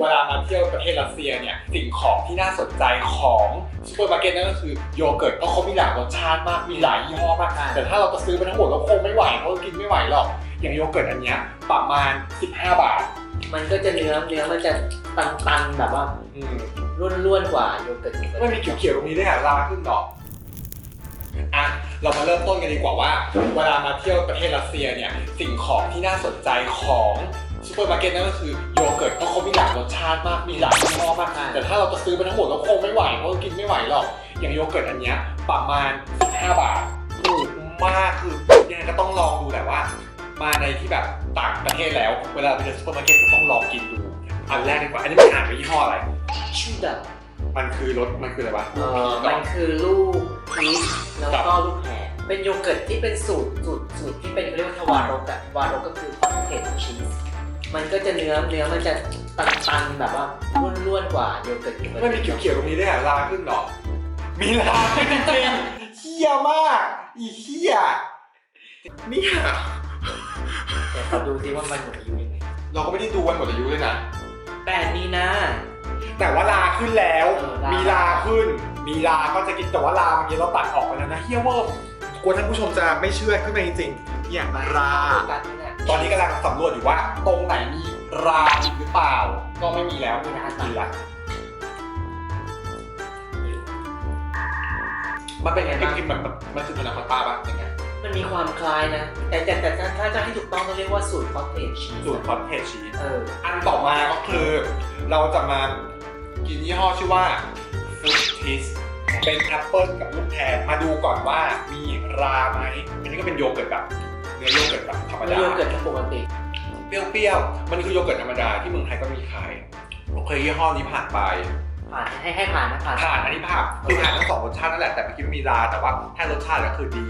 เวลามาเที่ยวประเทศรัสเซียเนี่ยสิ่งของที่น่าสนใจของซูเปอร์มาร์เก็ตนั่นก็คือโยเกิร์ตเพราะเขามีหลายรสชาติมากมีหลายยี่ห้อมากใช่แต่ถ้าเราจะซื้อไปทั้งหมดเราคงไม่ไหวเพราะเรากินไม่ไหวหรอก อย่างโยเกิร์ตอันเนี้ยประมาณ 15 บาท มันก็จะเนื้อเนื้อมันจะตันๆแบบว่าอืมร่วนๆกว่าโยเกิร์ตปกไม่ติมีเขียวๆตรงนี้ด้วยอะลาขึ้นดอกอะเรามาเริ่มต้นกันดีกว่าว่า เวลามาเที่ยวประเทศรัสเซียเนี่ยสิ่งของที่น่าสนใจของ ซูเปอร์มาร์เก็ตนั่นก็คือโยเกิร์ตเพราะเขามีหลายรสชาติมากมีหลายยี่ห้อมาก แต่ถ้าเราจะซื้อไปทั้งหมดเราคงไม่ไหวเพราะเรากินไม่ไหวหรอก อย่างโยเกิร์ตอันเนี้ยประมาณ 15 บาทถูกมากคือยังไงก็ต้องลองดูแหละว่า มาในที่แบบต่างประเทศแล้ว เวลาไปเดินซูเปอร์มาร์เก็ตก็ต้องลองกินดู อันแรกดีกว่า อันนี้ไม่อ่านว่ายี่ห้ออะไรชื่อดับมันคือรสมันคืออะไรวะเอ่อมันคือลูกพีชแล้วก็ลูกแหนเป็นโยเกิร์ตที่เป็นสูตรสูตรสูตรที่เป็นเขาเรียกว่าทวารกอะวารกก็คือคอนเทนชีส มันก็จะเนื้อเนื้อมันจะตันๆแบบว่าร่วนๆกว่าโยเกิร์ตปกติไม่มีเขียวๆตรงนี้ด้วยอะลาขึ้นดอกมีลาขึ้นจริงๆเฮี้ยมาก อีเฮี้ยเนี่ยแต่ขอดูซิว่ามันหมดอายุยังไงเราก็ไม่ได้ดูวันหมดอายุเลยนะ แปดมีนา แต่ว่าลาขึ้นแล้ว เออลามี มีลาขึ้น มีลาก็จะกินแต่ว่าลาเมื่อกี้เราตัดออกไปแล้วนะเฮี้ยเวอร์กลัวท่านผู้ชมจะไม่เชื่อขึ้นมาจริงๆเนี่ยลากันเนี่ย ตอนนี้กำลังสำรวจอยู่ว่า ตรงไหนมีราอีกหรือเปล่า ก็ไม่มีแล้วมีนะกินละมันเป็นไงบ้างกินมันมันมันคือพานาคอตต้าป่ะยังไงมันมีความคล้ายนะ แต่แต่แต่ถ้าถ้าจะให้ถูกต้องต้องเรียกว่าสูตรคอสเทจชีสสูตรคอนเทชีสเอออันต่อมาก็คือ เราจะมากินยี่ห้อชื่อว่าฟูดทิสเป็นแอปเปิลกับลูกแพรมาดูก่อนว่ามีราไหมอันนี้ก็เป็นโยเกิร์ตแบบเนื้อโยเกิร์ตแบบธรรมไม่ดา โยเกิร์ตปกติ เปรี้ยวๆ มันคือโยเกิร์ตธรรมดาที่เมืองไทยก็มีขายโอเคยี่ห้อนี้ผ่านไป ผ่านให้ให้ผ่านนะผ่านผ่านอันนี้ผ่านคือผ่านทั้งสองรสชาตินั่นแหละ แต่เมื่อกี้ไม่มีราแต่ว่าถ้ารสชาติแล้วคือดี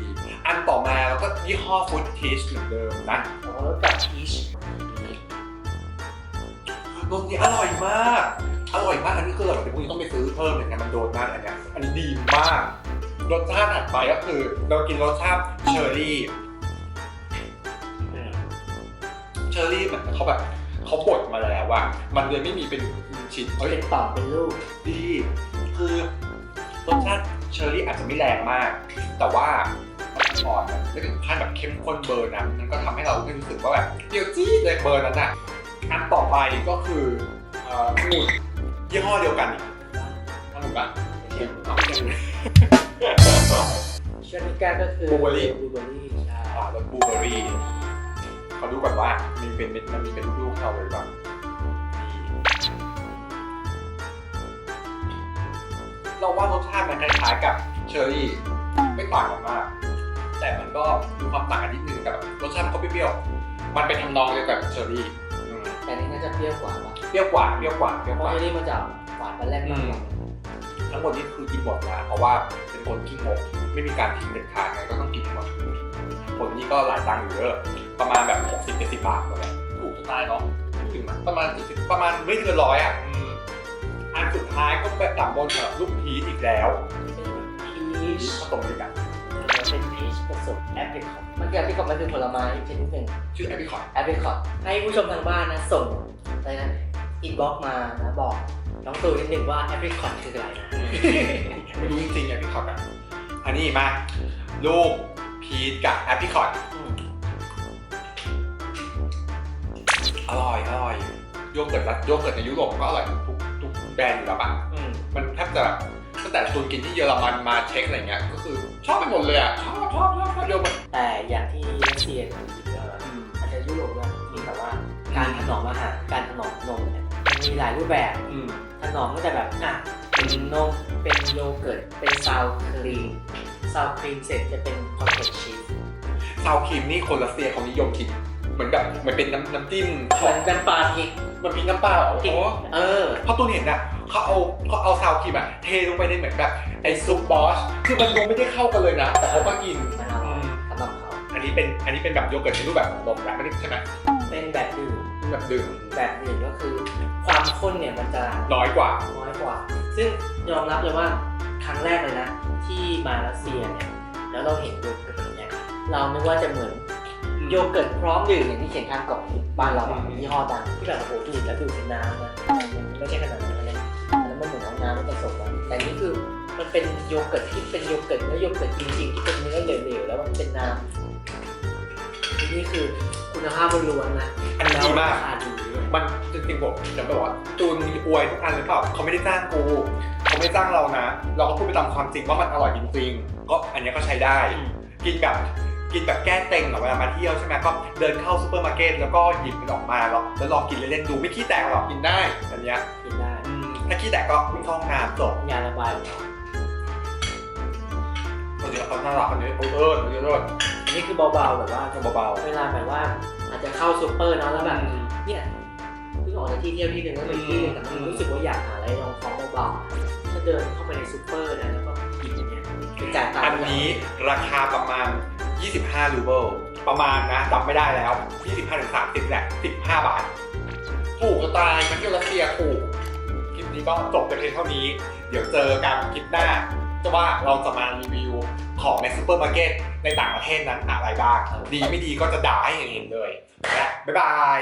อันต่อมาแล้วก็ยี่ห้อฟูดทิชเหมือนเดิมนะโอ้รสแบบพีชรสนี้อร่อยมาก อร่อยมาก อันนี้คืออร่อยแต่พวกนี้ต้องไปซื้อเพิ่มอย่างเงี้ยมันโดนมากอันเนี้ย อันนี้ดีมาก รสชาติถัดไปก็คือ เรากินรสชาติเชอร์รี่ เชอร์รี่เหมือนเขาแบบเขาบดมาแล้วว่ามันเลยไม่มีเป็นชิ้นเฮ้ยเป็นต่อมเป็นลูกดีคือรสชาติเชอร์รี่อาจจะไม่แรงมาก แต่ว่ามันอ่อนแบบไม่ถึงขั้นแบบเข้มข้นเบอร์นั้นมันก็ทำให้เราไม่รู้สึกว่าแบบเปรี้ยวจี๊ดเลยเบอร์นั้นอะอันต่อไปก็คือเอ่อองุ่นยี่ห้อเดียวกันอีกองุ่นปะเอาไม่ใช่ชนิก้าก็คือ Blueberry บลูเบอร์รี่ใช่อ่ารสบลูเบอร์รี่เขา ดูก่อนว่ามีเป็นเม็ดมันมีเป็นลูกๆเข้าไปหรือเปล่าเราว่ารสชาติมันคล้ายๆกับเชอร์รี่ไม่ต่างกันมาก แต่มันก็มีความต่างกันนิดนึงกับรสชาติมันก็เปรี้ยวๆมันเป็นทำนองเดียวกับเชอร์รี่อืมแต่นี่น่าจะเปรี้ยวกว่าวะเปรี้ยวกว่าเปรี้ยวกว่าเปรี้ยวเพกราะว่าเชอรี่มันจะหวานเป็นแรกมากกว่าทั้งหมดนี้คือกินหมดนะเพราะว่าเป็นคนขี้งกไม่มีการทิ้งเด็ดขาดไงก็ต้องกินให้หมดผลนี้ก็หลายตังค์อยู่เยอะ ประมาณแบบ60 70บาทหมดเลยถูกสไตล์เนาะไม่ถึงนะประมาณ70ประมาณไม่เกินร้อยอะอืมอันสุดท้ายก็ไปตับบนกับลูกพีชอีกแล้วเป็นพีพีชชผสมด้วยกันเป็นพีชผสมแอปเปิลคอตมันคือแอปเปิลคอตมันคือผลไม้ชนิดหนึ่งชื่อแอปเปิลคอร์แอปเปิลคอตให้ผู้ชมทางบ้านนะส่งอะไรนะอินบ็อกมานะบอกน้องตูนนิดนึงว่าแอปเปิลคอตคืออะไรนะไม่รู้จริงๆแอปเปิลคอร์อะอันนี้มาลูกพีชกับแอปเปิลคอร์ อืมอร่อยอร่อยโยเกิร์ตรัสโยเกิร์ตในยุโรปก็อร่อยทุกทุกแบรนด์อยู่แล้วปะอืมมันแทบจะตั้งแต่ตูนกินที่เยอรมันมาเช็คอะไรเงี้ยก็คือชอบไปหมดเลยอะชอบชอบชอบชอบโยเกิร์ตแต่อย่างที่รัสเซียหรือเอ่ออาจจะยุโรปด้วยมีแต่ว่าการถนอมอาหารการถนอมนมเนี่ยมันมีหลายรูปแบบอืมถนอมก็จะแบบอะเป็นนมเป็นโยเกิร์ตเป็นซาวครีมซาวครีมเสร็จจะเป็นคอนเทนชีส ซาวครีมนี่คนรัสเซียเขานิยมกินเห มือนแบบมันเป็นน้ำน้ำจิ้มขเหอมืงอนกันปลาพริกมันมีน้ำเปล่าเหรอพริกโอ้เออ เพราะตูนเห็นอะเขาเอาเขาเอาซาวครีมอะเทลงไปในเหมือนแบบไอ้ซุปบอสคือมันดูไม่ได้เข้ากันเลยนะ แต่เขาก็กินมันอร่อยสำหรับเขาอันนี้เป็นอันนี้เป็นแบบโยเกิร์ตในรูปแบบนมแบบไม่ได้ใช่ไหมเป็นแบบดื่มแบบดื่มแบบดื่มก็คือ ความข้นเนี่ยมันจะน้อยกว่า น้อยกว่า ซึ่งยอมรับเลยว่าครั้งแรกเลยนะ ที่มารัสเซียเนี่ยแล้วเราเห็นโยเกิร์ตเนี่ยเราไม่ว่าจะเหมือน โยเกิร์ตพร้อมดื่มอย่างที่เขียนข้างกล่องบ้านเราอะยี่ห้อดังที่แบบโอ้โหดื่มแล้วดื่มเป็นน้ำนะไม่ใช่ขนาดนั้นนะแล้วมันเหมือนเอาน้ำมันผสมกันแต่นี่คือมันเป็นโยเกิร์ตที่เป็นโยเกิร์ตเนื้อโยเกิร์ตจริงๆที่เป็นเนื้อเหลวๆแล้วมันเป็นน้ำนี่คือคุณภาพล้วนๆนะอันนี้ดีมากแล้วรคาดีด้วยมันจริงๆผมจะบอกว่าจูนมีอวยทุกอันหรือเปล่าเขาไม่ได้จ้างกูเขาไม่ได้จ้างเรานะ เราก็พูดไปตามความจริงว่ามันอร่อยจริงๆก็อันเนี้ยก็ใช้ได้ กินแบบ กินแบบแก้เต็งอะเวลามาเที่ยวใช่ไหมก็เดินเข้าซูเปอร์มาร์เก็ตแล้วก็หยิบมันออกมาแล้วแล้วลองกินเล่นๆดูไม่ขี้แตกหรอกกินได้อันเนี้ยกินได้อืมถ้าขี้แตกก็วิ่งเข้าห้องน้ำจบยาระบายออกมาอันนี้เขาน่ารักอันนี้เออเอออันนี้เลิศอันนี้คือเบาๆแบบว่าจะเบาเวลาแบบว่าอาจจะเข้าซูเปอร์เนาะแล้วๆแบบเนี่ยเพิ่งออกจากที่เที่ยวที่หนึ่งแล้วไปที่หนึงแต่มันรู้สึกว่าอยากหาอะไรรองท้องเบาๆถ้าเดินเข้าไปในซูเปอร์นะแล้วก็กินอย่างเงี้ยไปจ่ายตังค์อันนี้ราคาประมาณ 25รูเบิลประมาณนะจำไม่ได้แล้ว 25ถึง30แหละ15 บาท ถูกก็ตายมาเที่ยวรัสเซียถูกคลิปนี้ก็จบแต่เพียงเท่านี้ เดี๋ยวเจอกันคลิปหน้าจะว่าเราจะมารีวิวของในซูเปอร์มาร์เก็ตในต่างประเทศนั้นอะไรบ้าง ดีไม่ดีก็จะด่าให้เห็นเลยนะบ๊ายบาย